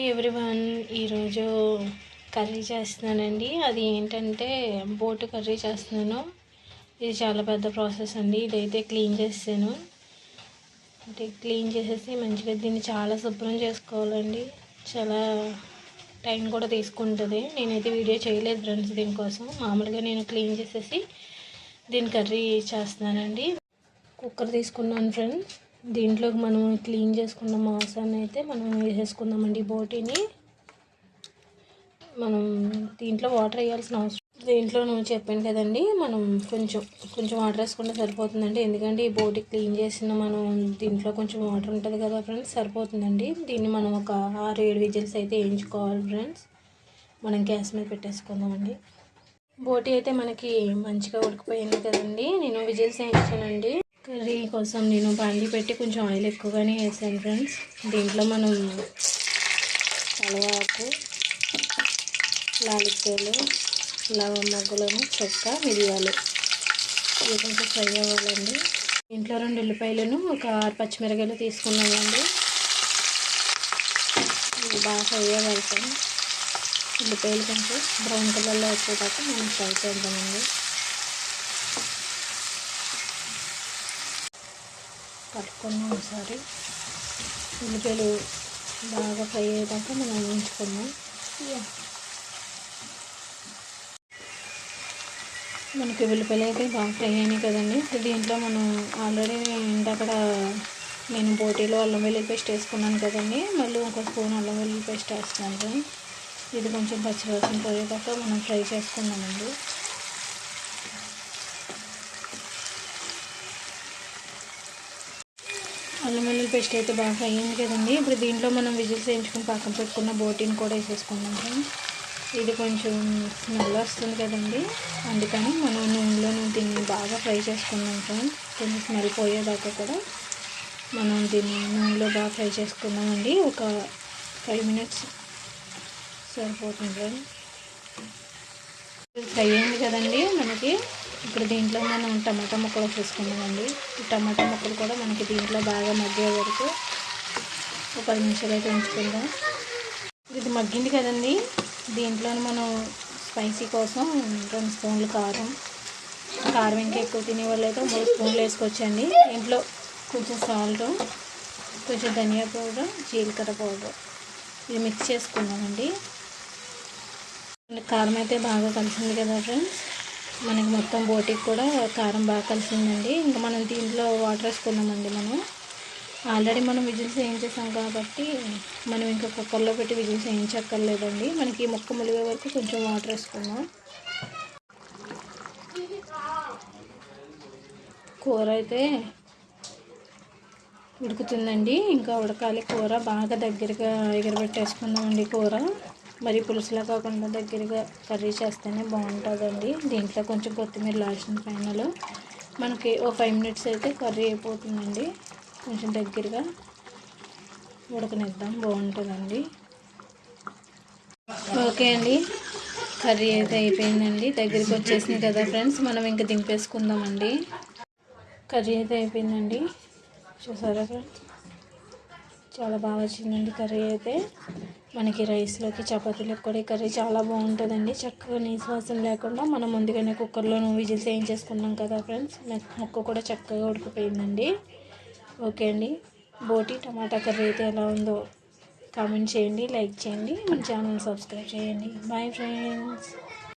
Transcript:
Everyone ఈరోజు curry చేస్తున్నానండి. అది ఏంటంటే బోటు కర్రీ చేస్తున్నాను. ఇది చాలా పెద్ద ప్రాసెస్ అండి. ఇదైతే క్లీన్ చేసాను అంటే క్లీన్ చేసేసి మంచిగా దీన్ని చాలా శుభ్రం చేసుకోవాలండి. చాలా టైం కూడా తీసుకుంటుంది. నేనైతే వీడియో చేయలేదు ఫ్రెండ్స్ దీనికోసం. మామూలుగా నేను క్లీన్ చేసేసి దీని కర్రీ చేస్తున్నానండి. కుక్కర్ తీసుకున్నాను ఫ్రెండ్స్. దీంట్లోకి మనం క్లీన్ చేసుకున్న మాంసాన్ని అయితే మనం వేసేసుకుందామండి బోటీని. మనం దీంట్లో వాటర్ వేయాల్సిన అవసరం దీంట్లో నువ్వు చెప్పాను కదండి మనం కొంచెం కొంచెం వాటర్ వేసుకుంటే సరిపోతుందండి. ఎందుకంటే ఈ బోటి క్లీన్ చేసిన మనం దీంట్లో కొంచెం వాటర్ ఉంటుంది కదా ఫ్రెండ్స్ సరిపోతుందండి. దీన్ని మనం ఒక ఆరు ఏడు విజిల్స్ అయితే వేయించుకోవాలి ఫ్రెండ్స్ మనం గ్యాస్ మీద పెట్టేసుకుందామండి. బోటి అయితే మనకి మంచిగా ఉడికిపోయింది కదండి. నేను విజిల్స్ వేయించానండి. కర్రీ కోసం నేను బండి పెట్టి కొంచెం ఆయిల్ ఎక్కువగానే వేసాను ఫ్రెండ్స్. దీంట్లో మనం అలవాకు లాలిక్కలు లవ మొగ్గలను చెక్క మిరియాలు ఇవి కొంచెం ఫ్రై అవ్వాలండి. దీంట్లో రెండు ఉల్లిపాయలను ఒక ఆరు పచ్చిమిరకాయలు తీసుకున్నామండి ఇవి బాగా ఫ్రై అవ్వాలి ఉల్లిపాయలు కొంచెం బ్రౌన్ కలర్లో వచ్చేటట్టు మనం ఫ్రై చేద్దామండి. కలుపుకున్నాం ఒకసారి. ఉల్లిపాయలు బాగా ఫ్రై అయ్యేదాకా మనం ఉంచుకున్నాం. మనకి ఉల్లిపాయలు అయితే బాగా ఫ్రై అయినాయి కదండి. దీంట్లో మనం ఆల్రెడీ ఇంతక్కడ నేను పోటీలో అల్లం వెల్లుల్లి పేస్ట్ వేసుకున్నాను కదండి. మళ్ళీ ఒక స్పూన్ అల్లం వెల్లుల్లి పేస్ట్ వేస్తున్నాను. ఇది కొంచెం పచ్చివాసన పోయేదాకా మనం ఫ్రై చేసుకున్నామండి అల్లం వెల్లుల్లి పేస్ట్ అయితే బాగా అయ్యింది కదండి. ఇప్పుడు దీంట్లో మనం విజిల్స్ వేయించుకుని పక్కన పెట్టుకున్న బోటీని కూడా వేసేసుకున్నాం ఇది కొంచెం స్మెల్ వస్తుంది కదండి. అందుకని మనం నూనెలో దీన్ని బాగా ఫ్రై చేసుకున్నాం ఫ్రెండ్స్. కొంచెం స్మెల్ పోయేదాకా కూడా మనం దీన్ని నూనెలో బాగా ఫ్రై చేసుకున్నామండి. ఒక ఫైవ్ మినిట్స్ సరిపోతుంది ఫ్రై అయింది కదండి మనకి. ఇప్పుడు దీంట్లో మనం టమాటా ముక్కలు వేసుకున్నామండి ఈ టమాటా ముక్కలు కూడా మనకి దీంట్లో బాగా మగ్గే వరకు ఒక పది నిమిషాలు అయితే ఉంచుకుందాం. ఇది మగ్గింది కదండి. దీంట్లో మనం స్పైసీ కోసం రెండు స్పూన్లు కారం కారం ఇంకా ఎక్కువ తినేవాళ్ళు అయితే మూడు స్పూన్లు వేసుకోవచ్చండి. దీంట్లో కొంచెం సాల్ట్ కొంచెం ధనియా పౌడర్ జీలకర్ర పౌడర్ ఇది మిక్స్ చేసుకున్నామండి కారం అయితే బాగా కలిసింది కదా ఫ్రెండ్స్ మనకి మొత్తం బోటికి కూడా కారం బాగా కలిసిందండి. ఇంకా మనం దీంట్లో వాటర్ వేసుకున్నామండి మనం. ఆల్రెడీ మనం విజిల్స్ వేయించేసాం కాబట్టి మనం ఇంకా కుక్కర్లో పెట్టి విజిల్స్ వేయించక్కర్లేదండి. మనకి మొక్క ములిగే వరకు కొంచెం వాటర్ వేసుకున్నాం కూర అయితే ఉడుకుతుందండి. ఇంకా ఉడకాలి కూర. బాగా దగ్గరగా ఎగరబెట్టేసుకుందామండి కూర. మరి పులుసులా కాకుండా దగ్గరగా కర్రీ చేస్తేనే బాగుంటుందండి. దీంట్లో కొంచెం కొత్తిమీర లాస్ట్ ఫైనల్ మనకి ఓ ఫైవ్ మినిట్స్ అయితే కర్రీ అయిపోతుందండి. కొంచెం దగ్గరగా ఉడకనిద్దాం బాగుంటుందండి. ఓకే అండి. కర్రీ అయితే అయిపోయిందండి. దగ్గరికి వచ్చేసింది కదా ఫ్రెండ్స్ మనం ఇంకా దింపేసుకుందామండి. కర్రీ అయితే అయిపోయిందండి. చూసారా ఫ్రెండ్స్? చాలా బాగా వచ్చిందండి కర్రీ అయితే. మనకి రైస్లోకి చపాతీలోకి కూడా కర్రీ చాలా బాగుంటుందండి. చక్కగా నీశ్వాసం లేకుండా మనం ముందుగానే కుక్కర్లో విజిల్స్ వేయించేసుకున్నాం కదా ఫ్రెండ్స్ ముక్క కూడా చక్కగా ఉడికిపోయిందండి. ఓకే అండి. బోటి టమాటా కర్రీ అయితే ఎలా ఉందో కామెంట్ చేయండి లైక్ చేయండి మన ఛానల్ సబ్స్క్రైబ్ చేయండి. Bye friends.